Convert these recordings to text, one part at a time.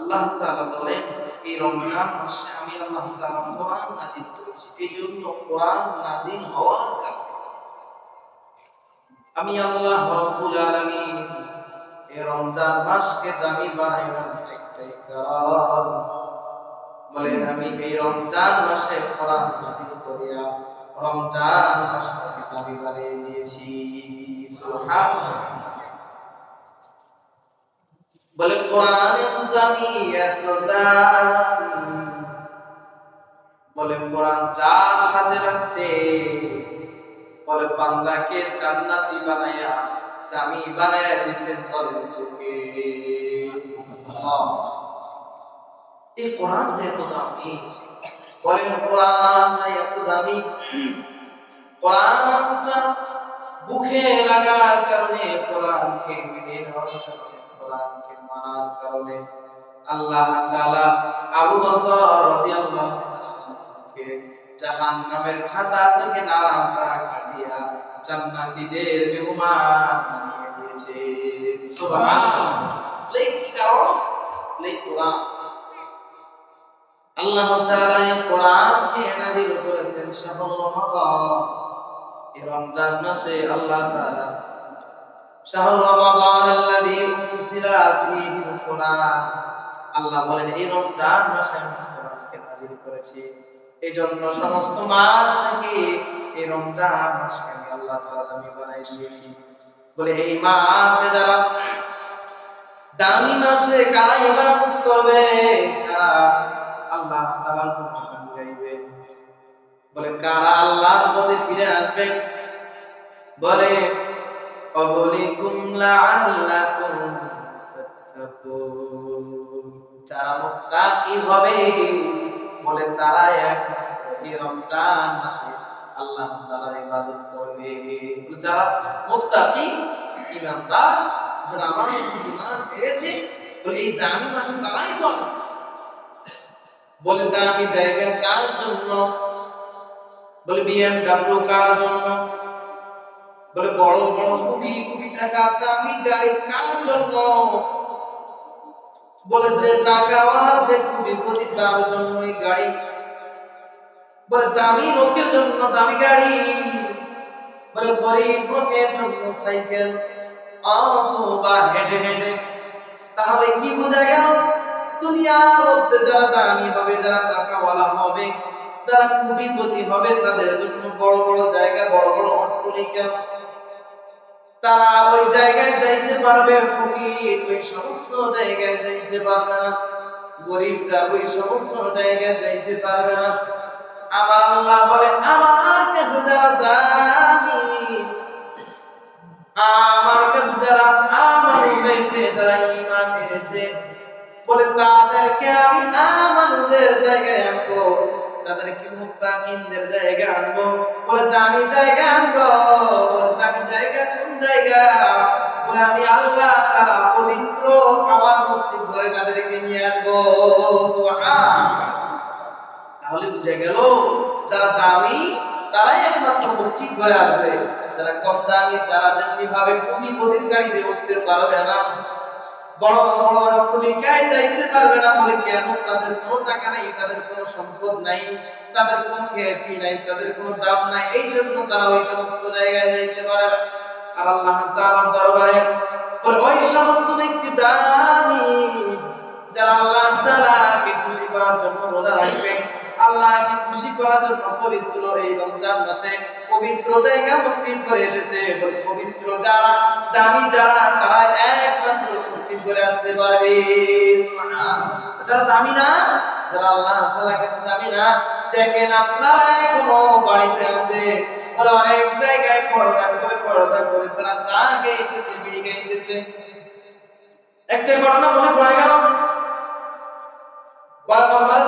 আল্লাহ তাআলা বলেন, এই রমজান মাসে আমি আল্লাহ তাআলা কোরআন নাজিল করেছি। এই জন্য কোরআন নাজিল হওয়ার কারণে। আমি আল্লাহ রাব্বুল আলামিন এই রমজান মাসকে দামি বানাইলাম একটাই কারণ। বলে আমি এই রমজান মাসে কোরআন নাজিল করিয়া রমজান মাসটাকে দামি বানিয়ে দিয়েছি। সুবহানাল্লাহ। বলে কোরআন এত এত দামি। বলে, কোরআন যার সাথে রাখছে বলে, বান্দাকে জান্নাতি বানাইয়া দামি বানাইয়া দিছে আল্লাহ। এই কোরআনটা এত দামি। বলেন কোরআনটা এত দামি। কোরআনটা বুকে লাগার কারণে কোরআনকে মেনে নেওয়ার কারণে কোরআনকে মানার কারণে আল্লাহ তাআলা আবু বকর রাদিয়াল্লাহু তাআলাকে জাহান্নামের খাতা থেকে নামটা কাটিয়া জান্নাতীদের মেহমান বানিয়ে দিয়েছে। সুবহানাল্লাহ। লে কি কারণ? লে কোরআন। আল্লাহ তাআলা এই কোরআনকে নাযিল করেছেন শাহরুল রমাদান এই রমজান মাসে আল্লাহ তাআলা শাহরু রমাদান আল্লাযী উনজিলা কুরআন আল্লাহ বলেন, এই রমজান মাসে আমি নাযিল করেছি। সমস্ত মাস থেকে এই রমজান মাসকে আমি আল্লাহ তাআলা দামি বানাই দিয়েছি। বলে, এই মাসে যারা দামি মাসে কারা ইবাদত করবে কারা আল্লাহ তাআলার গাইবে। বলে, কারা আল্লাহর পথে ফিরে আসবে? বলে অবলিকুম লাআল্লাকুম তাত্তাকুন যারা মুত্তাকি হবে? বলে তারা এক এই রমজান মাসে আল্লাহ তাআলার ইবাদত করবে। যারা মুত্তাকি ইমানদার যারা আমার ঈমান পেয়েছে বলে এই দামি মাসে তারাই বলে। বলে দামি জায়গা কার জন্য? বলে বিএমডব্লিউ কার জন্য? বলে, বড় বড় কোটি কোটি টাকা দামি গাড়ি কার জন্য? বলে, যে টাকাওয়ালা যে কোটিপতি তার জন্য এই গাড়ি। বলে, দামি লোকের জন্য দামি গাড়ি। বলে গরিব লোকের জন্য সাইকেল। অথবা হেঁটে হেঁটে। তাহলে কি বোঝা গেল? দুনিয়ার মধ্যে যারা দামি হবে, যারা টাকাওয়ালা হবে, যারা কোটিপতি হবে, তাদের জন্য বড় বড় জায়গা, বড় বড় অট্টালিকা তারা ওই জায়গায় যাইতে পারবে, ফকির। ওই সমস্ত জায়গায় যাইতে পারবে না। গরিবরা ওই সমস্ত জায়গায় যাইতে পারবে না। আমার আল্লাহ বলে, আমার কাছে যারা দামি, আমার কাছে যারা আমার হয়েছে যারা ইমান এনেছে। বলে, তাদেরকে আমি আমাদের জায়গায় আনব, তাদেরকে মুত্তাকিনদের জায়গায় আনব। বলে দামি জায়গা আনব। বলে দামি জায়গা কোন আমি আল্লাহ তারা পবিত্র আমার মসজিদ ঘরে তাদেরকে নিয়ে আসব। তাহলে বুঝে গেল, যারা দামি, তারাই একমাত্র মসজিদ ঘরে আসবে। যারা কম দামি, তারা যেমনি ভাবে কোটি কোটির গাড়িতে উঠতে পারবে না। বড় বড় বড় যাইতে পারবে না বলে কেন? তাদের কোনো টাকা নাই, তাদের কোনো সম্পদ নাই, তাদের কোনো খ্যাতি নাই, তাদের কোনো দাম নাই। এই জন্য তারা ওই সমস্ত জায়গায় যাইতে পারে না। আর আল্লাহ তাআলার দরবারে। ওই সমস্ত ব্যক্তি দামি যারা আল্লাহ তাআলাকে খুশি করার জন্য রোজা রাখবে, আল্লাহকে খুশি করার জন্য পবিত্র এই রমজান মাসে পবিত্র জায়গা মসজিদ করে এসেছে পবিত্র যারা দামি যারা, তারা একমাত্র মসজিদ করে আসতে পারবে। যারা দামি না, যারা আল্লাহ তাআলার কাছে দামি না, দেখেন আপনারা এখনও বাড়িতে আছে। অনেক জায়গায় পর্দা করে পর্দা করে তারা বিড়ি একটা ঘটনা মনে পড়ে গেল।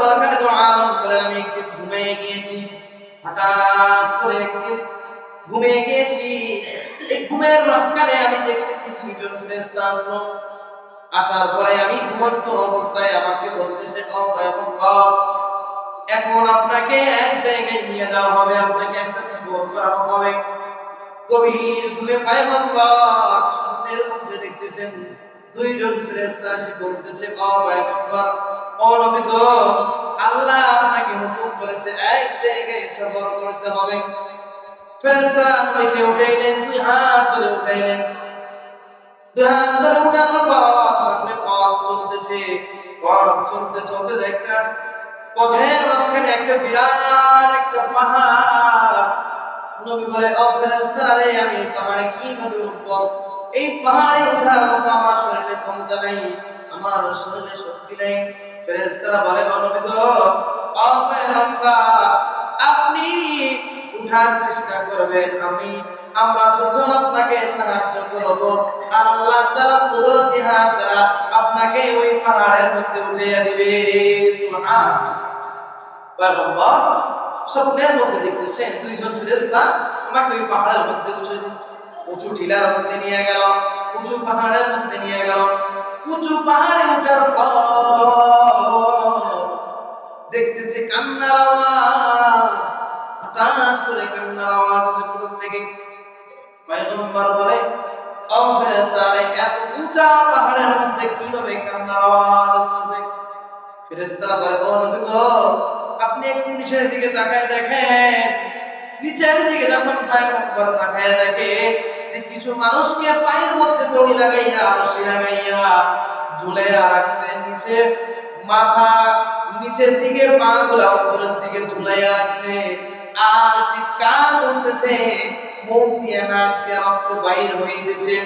সরকার আলম বলে আমি একদিন ঘুমিয়ে গিয়েছি। হঠাৎ করে একদিন ঘুমিয়ে গিয়েছি। এই ঘুমের মাঝখানে আমি দেখতেছি দুইজন ফেরেশতা আসলো। আসার পরে আমি ঘুমন্ত অবস্থায় আমাকে বলতেছে পয়গম্বর এখন আপনাকে এক জায়গায় নিয়ে যাওয়া হবে, আপনাকে একটা সফর করানো হবে। গভীর ঘুমে স্বপ্নের মধ্যে দেখতেছেন দুইজন এসে বলতেছে ও আল্লাহ আপনাকে হুকুম করেছে, এক জায়গায় সবর করতে হবে। নবীকে উঠাইলেন, দুই হাত ধরে উঠাইলেন। দুই হাত ধরে উঠানোর পর সামনে পথ চলতেছে। পথ চলতে চলতে একটা পথের মাঝখানে একটা বিরাট, একটা পাহাড়। নবী বলে, ও ফেরেশতারে আমি পাহাড়ে কীভাবে উঠব? এই পাহাড়ে ওঠার মতো আমার শরীরে ক্ষমতা নাই, আমার শরীরে শক্তি নাই। ফেরেশতারা বলে, ও নবী গো, ও আপনি উঠার চেষ্টা করবেন, আমি, আমরা দুজন আপনাকে সাহায্য করব। আল্লাহ তাআলা কুদরতি হাত দ্বারা আপনাকে ওই পাহাড়ের মধ্যে উঠিয়ে দিবে। সুবহানাল্লাহ। পয়গম্বর স্বপ্নের মধ্যে দেখতেছেন, দুইজন ফেরেশতা আমাকে ওই পাহাড়ের মধ্যে উঁচু উঁচু টিলার মধ্যে নিয়ে গেল, উঁচু পাহাড়ের মধ্যে নিয়ে গেল। উঁচু পাহাড়ে ওঠার পর দেখতেছে কান্নার আওয়াজ, হঠাৎ করে কান্নার আওয়াজ আসে কোথা থেকে। পয়গম্বর বলে, ও ফেরেশতারা এত উঁচা পাহাড়ের মধ্যে কীভাবে কান্নার আওয়াজ আসতেছে ফেরেশতারা বলে, ও নবী আপনি একটু নিচের দিকে তাকায় দেখেন। নিচের দিকে যখন পয়গম্বর তাকায় দেখে যে কিছু মানুষকে পায়ের মধ্যে দড়ি লাগাইয়া, রশি লাগাইয়া ঝুলাইয়া রাখছে, নিচে মাথা, নিচের দিকে পা গুলা উপরের দিকে ঝুলাইয়া রাখছে। আর চিৎকার করতেছে, মুখ দিয়ে, নাক দিয়ে রক্ত বাইর হইতেছে।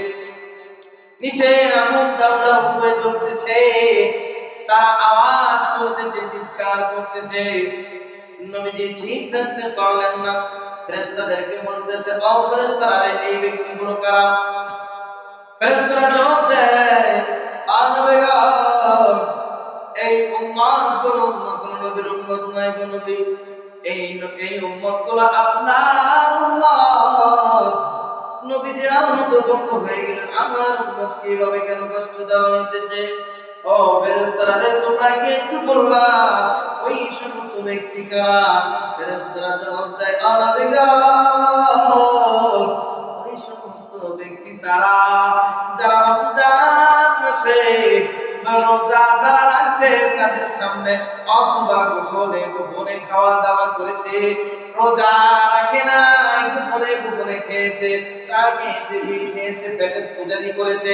নিচে আগুন দাউ দাউ করে জ্বলতেছে। তারা আওয়াজ করতেছে, চিৎকার করতেছে। নবীজি ঠিক থাকতে পারলেন না। ফেরেশতাদেরকে বলতেছে, ও ফেরেশতারা, এই ব্যক্তিগুলো কারা? ফেরেশতারা জবাব দেয় নবী এই উম্মতগুলো গুলো নবীর উম্মত নয় নবী। এই এই উম্মতগুলো আপনার উম্মত নবীজি আমার তো বন্ধ হয়ে গেলেন, আমার উম্মত কীভাবে কেন কষ্ট দেওয়া হইতেছে? ও ফেরেশতারা, রে, তোমরা কি একটু বলবা? ওই সমস্ত ব্যক্তি কারা জবাব দেয় ও ওই সমস্ত ব্যক্তি তারা, যারা রমজান মাসে রোজা যারা রাখছে তাদের সামনে অথবা গোপনে গোপনে খাওয়া দাওয়া করেছে রোজা রাখে না, গোপনে গোপনে খেয়েছে চা খেয়েছে বিড়ি খেয়েছে, পেটের পূজারি করেছে।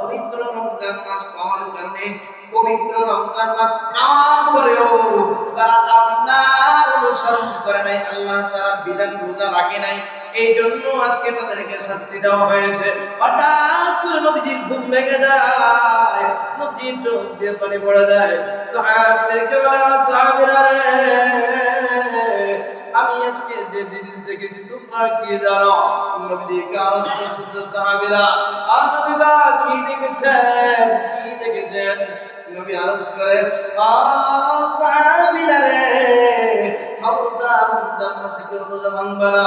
পবিত্র রমজান মাস পাওয়ার কারণে পবিত্র রমজান মাস পাওয়ার পরেও তারা আপনার অনুসরণ করে নাই, আল্লাহ তারা বিধান রোজা রাখে নাই। এই জন্য আজকে তাদেরকে শাস্তি দেওয়া হয়েছে। হঠাৎ নবীজির ঘুম ভেঙে যায় নবীজির চোখ দিয়ে পানি পড়ে যায়। সাহাবীদেরকে বলে "ও সাহাবীরা রে, আমি আজকে যে জিনিস দেখেছি তোমরা কি জানো? নবীজি কারণ করতেছে সাহাবীরা আর নবীরা কি দেখেছেন? কি দেখেছেন? নবী আরজ করে "আ রে খবরদার মাসে কেউ রোজা না।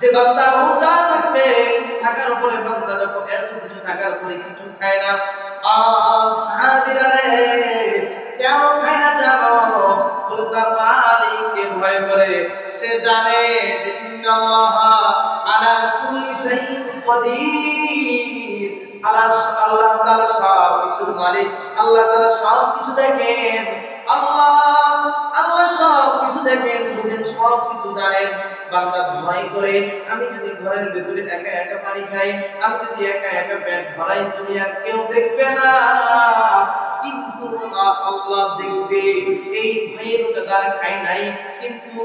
যে বান্দা রোজা থাকবে থাকার উপরে বান্দা যখন এত কিছু থাকার পরে কিছু খায় না, আর সাহাবীরা রে, কেন খায় না জানো? বলে তার মালিককে ভয় করে। সে জানে যে ইন্নাল্লাহ আলা কুল্লি শাইইন কদির। আল্লাহ আল্লাহ তাআলা সব কিছুর মালিক। আল্লাহ তাআলা সব কিছু দেখেন। আল্লাহ আল্লাহ সব কিছু দেখেন বুঝেন সব কিছু জানেন। বান্দা ভয় করে, আমি যদি ঘরের ভেতরে একা একা পানি খাই, আমি যদি একা একা ভরাই, দুনিয়ার কেউ দেখবে না। কিন্তু আল্লাহ দেখবে। এই ভয়ের তার খাই নাই, কিন্তু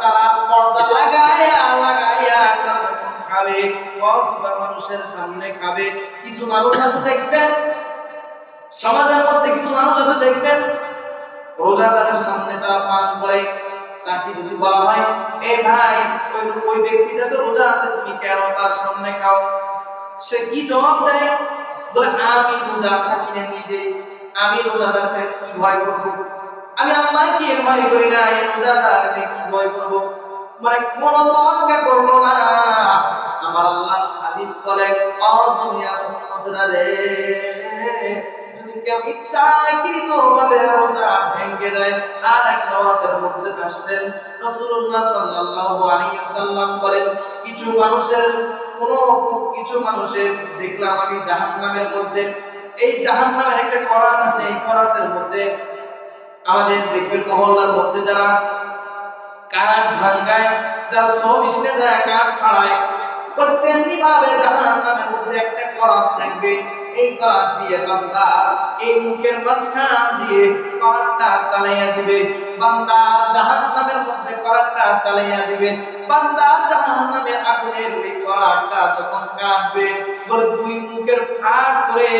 তারা পর্দা তারা যখন খাবে মানুষের সামনে খাবে, কিছু মানুষ আছে দেখবেন সমাজের মধ্যে কিছু মানুষ আছে, দেখবেন, রোজাদারের সামনে তারা পান করে, তাকে যদি বলা হয়, এ ভাই, ওই ওই ব্যক্তিটা তো রোজা আছে, তুমি কেন তার সামনে খাও? সে কি জবাব দেয়? বলে, আমি রোজা থাকি না নিজে, আমি রোজাদারকে কি ভয় করব? আমি আল্লাহকে ভয় করি না, এই রোজাদারকে কি ভয় করব? মানে কোন তোয়াক্কা করল না। আমার আল্লাহ হাবিব বলে দুনিয়ার উম্মতরা রে। কিছু মানুষের, কোন কিছু মানুষের, দেখলাম আমি জাহান্নামের মধ্যে, এই জাহান্নামের একটা করাত আছে, এই করাতের মধ্যে আমাদের দেখবেন মহল্লার মধ্যে যারা কাঠ ভাঙ্গায়, যারা সব ইসলে যায় কাঠ ফাড়ায় মধ্যে একটা করাত থাকবে। এই করাত দিয়ে বান্দা এই মুখের মাঝখান দিয়ে করাতটা চালাইয়া দিবে। বান্দার মধ্যে করাতটা চালাইয়া দিবে। বান্দার আগুনের ওই করাতটা যখন কাটবে বলে দুই মুখের ফাঁক করে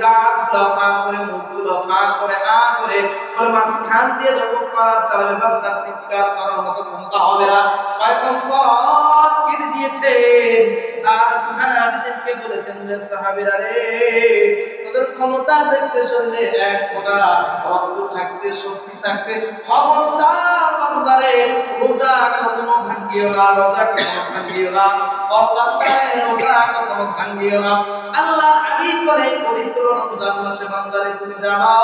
দাঁতগুলো ফাঁক করে, মুখগুলো ফাঁক করে, আ করে বলে মাঝখান দিয়ে যখন করাত চালাবে চিৎকার করার মতো ক্ষমতা হবে না। পয়গম্বর দিয়েছে আর সাহাবীদেরকে বলেছেন যে সাহাবীরা রে, তোদের ক্ষমতা দেখতে শুনলে এক ফোঁটা রক্ত থাকতে, শক্তি থাকতে, খবরদার বান্দারে, রোজা কখনো ভাঙ্গিও না, রোজা কখনো ভাঙ্গিও না অবান্দারে রোজা কখনো ভাঙ্গিও না। আল্লাহ হাবিব বলে পবিত্র রমজান মাসে বান্দারে, তুমি জানো,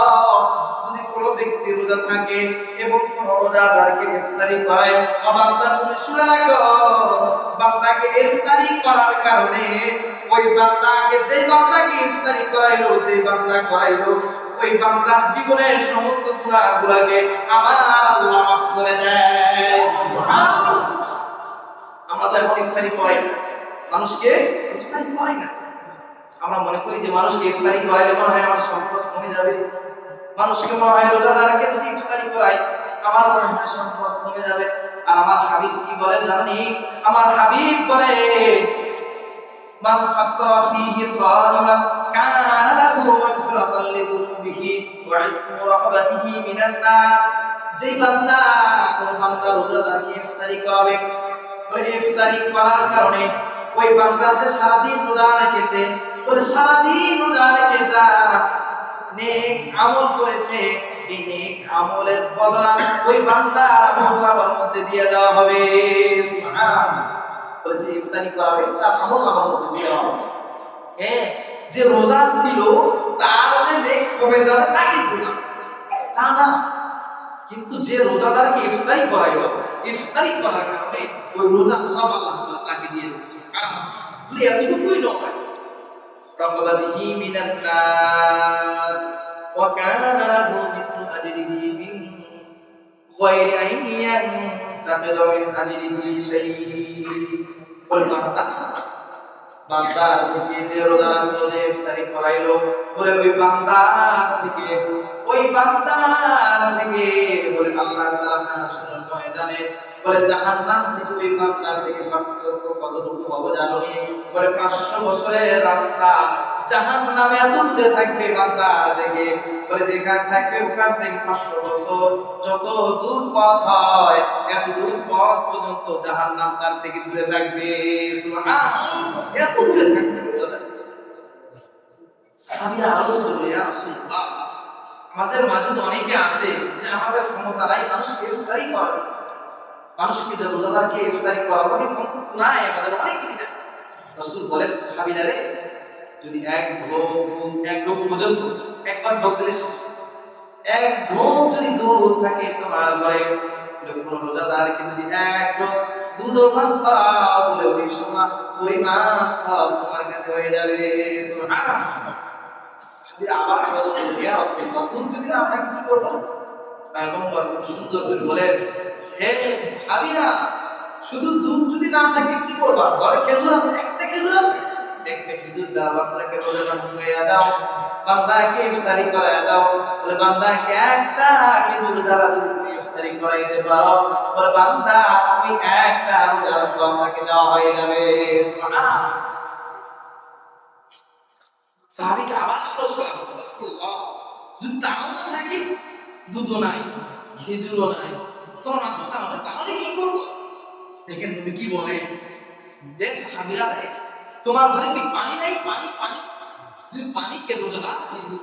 যদি কোনো ব্যক্তি রোজা থাকে এবং রোজাদারকে ইফতারি করায় বান্দা তুমি শুনে রাখো। ইফতারি করার কারণে ওই বান্দাকে যেই বান্দাকে ইফতারি করাইলো যেই বান্দা করাইলো, ওই বান্দার জীবনের সমস্ত গুনাহগুলোকে আমার আল্লাহ মাফ করে দেয় আমরা তো এখন ইফতারি করাই মানুষকে ইফতারি করাই না। আমরা মনে করি যে মানুষকে ইফতারি করাইলে মনে হয় আমার সম্পদ কমে যাবে। মানুষকে মনে হয় রোজাদারকে যদি ইফতারি করাই, আমার মনে হয় সম্পদ কমে যাবে। আর আমার হাবিব কি বলে জানি আমার হাবিব বলে, মান ফাত্তারা ফীহি সাইমান কানা লাহু মাগফিরাতান লিযুনুবিহি ওয়া ইতকু রাহবাতিহি মিনান নার। যেই বান্দা, কোন বান্দা রোজাদারকে ইফতারি করাবে, ওই ইফতারি করার কারণে ওই বান্দা যে সারাদিন রোজা রেখেছে, ওই সারাদিন রোজা রেখে যা নেক আমল করেছে, এই নেক আমলের বদলা ওই বান্দার আমল মধ্যে দিয়ে দেওয়া হবে। সুবহানাল্লাহ। বলেছে, ইফতারি করাবে, তার আমল মধ্যে দেওয়া হবে। হ্যাঁ যে রোজা ছিল, তার যে নেক কমে যাবে, তা কিন্তু না। তা না। কিন্তু যে রোজাদারকে ইফতারি করাইলো, ইফতারি করার কারণে ওই রোজা সব আল্লাহ তাকে দিয়ে দিয়েছে এতটুকুই নয়। رغبته من النار وكان له مثل أجره من غير أن ينتقض من أجره شيء والبندة বান্দার থেকে যে রোজাগুলো যে ইফতারি করাইলো বলে ওই বান্দার থেকে ওই বান্দার থেকে বলে আল্লাহ তাআলা হাসরের ময়দানে বলে, জাহান্নাম থেকে ওই বান্দার থেকে পার্থক্য কতটুকু হবে 500 বছরের রাস্তা। জাহান্নামে এত দূরে থাকবে বান্দা থেকে যেখানে থাকবে ওখান থেকে 500 বছর। যত দূর পথ হয়, এত দূর পথ পর্যন্ত জাহান্নাম তার থেকে দূরে থাকবে। এত দূরে থাকবে আরও আমাদের মাঝে অনেকে আছে যে আমাদের ক্ষমতা নাই মানুষকে তাই করাবে মানুষকে যে রোজাদারকে ইফতারি এই ক্ষমতা তো নাই, আমাদের অনেকেরই নাই। রাসূল বলেন সাহাবীরা যদি এক ঢোক এক ঢোক পর্যন্ত, একবার ঢোক দিলে এক ঢোক যদি দুধ থাকে, তোমার ঘরে কোনো রোজাদারকে যদি এক ঢোক দুধ পান করাও বলে ওই সময় মাছ সব তোমার কাছে হয়ে যাবে। আবার আওয়াজ করল ইয়া রাসূলুল্লাহ যদি না থাকে কি করব? পয়গম্বর সুন্দর করে বলেন, হে সাহাবীরা শুধু দুধ যদি না থাকে কি করবা? ঘরে খেজুর আছে, একটা খেজুর আছে? একটা খেজুর দাও বান্দাকে বলে ভাঙিয়ে দাও, বান্দাকে ইফতারি করায় দাও। বলে, বান্দাকে একটা খেজুর দ্বারা যদি তুমি ইফতারি করাইতে পারো, বলে, বান্দা, ওই একটা রোজার সব দেওয়া হয়ে যাবে। সুবহানাল্লাহ। সাহাবীকে আবার প্রশ্ন করা রাসূলুল্লাহ, যদি তাও না থাকে দুধও নাই খেজুরও নাই, কোনো নাস্তা নাই তাহলে কি করব? দেখেন নবী কি বলে? যে সাহাবীরা তোমার ঘরে কি পানি নাই? পানি পানি তুমি পানি কে রোজাদা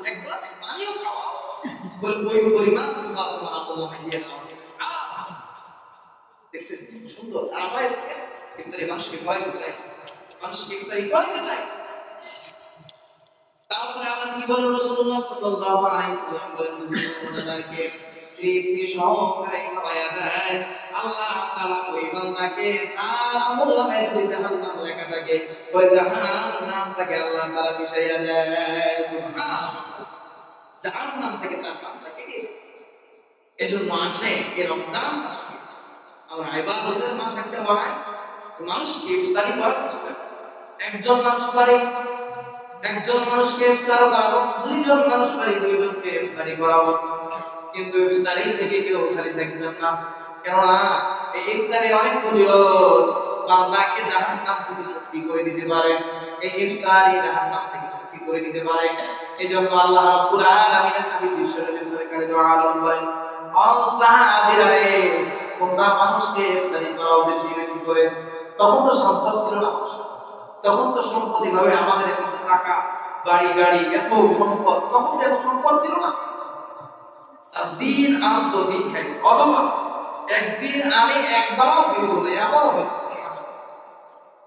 এক গ্লাস পানিও খাওয়া ওই পরিমাণ সব তোমার আল্লাহ দিয়ে দাও আহ! দেখছেন সুন্দর। আর ইফতারি মানুষকে পড়াইতে চাই মানুষকে ইফতারি পড়াইতে চাই তারপরে আবার কি বলেন রাসূলুল্লাহ সাল্লাল্লাহু আলাইহি সাল্লাম বলেন সহকারে দেয়। আল্লাহ তাআলা ওই বান্দাকে তার জাহান্নাম লেখা থাকে, ওই আল্লাহ তাআলা দেয়। সুবহানাল্লাহ। জাহান্নাম থেকে তার এজন্য আসে রমজান ইবাদতের মাস একটা বানাই মানুষকে ইফতারি করার চেষ্টা। একজন মানুষ পারে একজন মানুষকে ইফতার করাবো, দুইজন মানুষ পারে দুইজনকে ইফতারি করাবো। কিন্তু ইফতারি থেকে কেউ খালি থাকবেন না। কেননা, এই ইফতারে অনেক ফজিলত বান্দাকে জাহান্নাম থেকে মুক্তি করে দিতে পারে। এই ইফতারি জাহান্নাম থেকে মুক্তি করে দিতে পারে। এই জন্য আল্লাহ রাব্বুল আলামিনের হাবিব বিশ্বনবী সরকারে দোয়া আলম বলেন অসাহাবীরা রে তোমরা মানুষকে ইফতারি করাও বেশি বেশি করে। তখন তো সম্পদ ছিল না। তখন তো সম্পদ এভাবে আমাদের এখন যে টাকা, বাড়ি, গাড়ি, এত সম্পদ, তখন তো এত সম্পদ ছিল না। দিন আনতো দিন খাই। অথবা একদিন আমি একবারও বের হলে এমন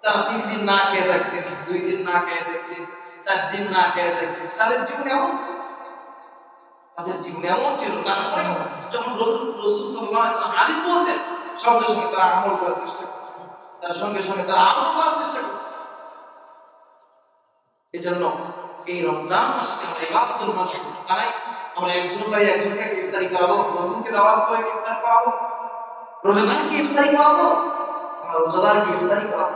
তারা তিন দিন না খেয়ে থাকতেন, দুই দিন না খেয়ে থাকতেন, চার দিন না খেয়ে থাকতেন, তাদের জীবন এমন ছিল। তাদের জীবন এমন ছিল তারপরে যখন রসুল ওয়াসাল্লাম হাদিস বলতেন, সঙ্গে সঙ্গে তারা আমল করার চেষ্টা করত তার সঙ্গে সঙ্গে তারা আমল করার চেষ্টা করত এই জন্য এই রমজান মাসকে আমরা ইবাদতের মাস বানাই আমরা একজন ভাই একজনকে ইফতারি করাবো, বন্ধুকে দাওয়াত করে ইফতার করাবো। রোজাদারকে ইফতারি করাবো, আমরা রোজাদারকে ইফতারি করাবো।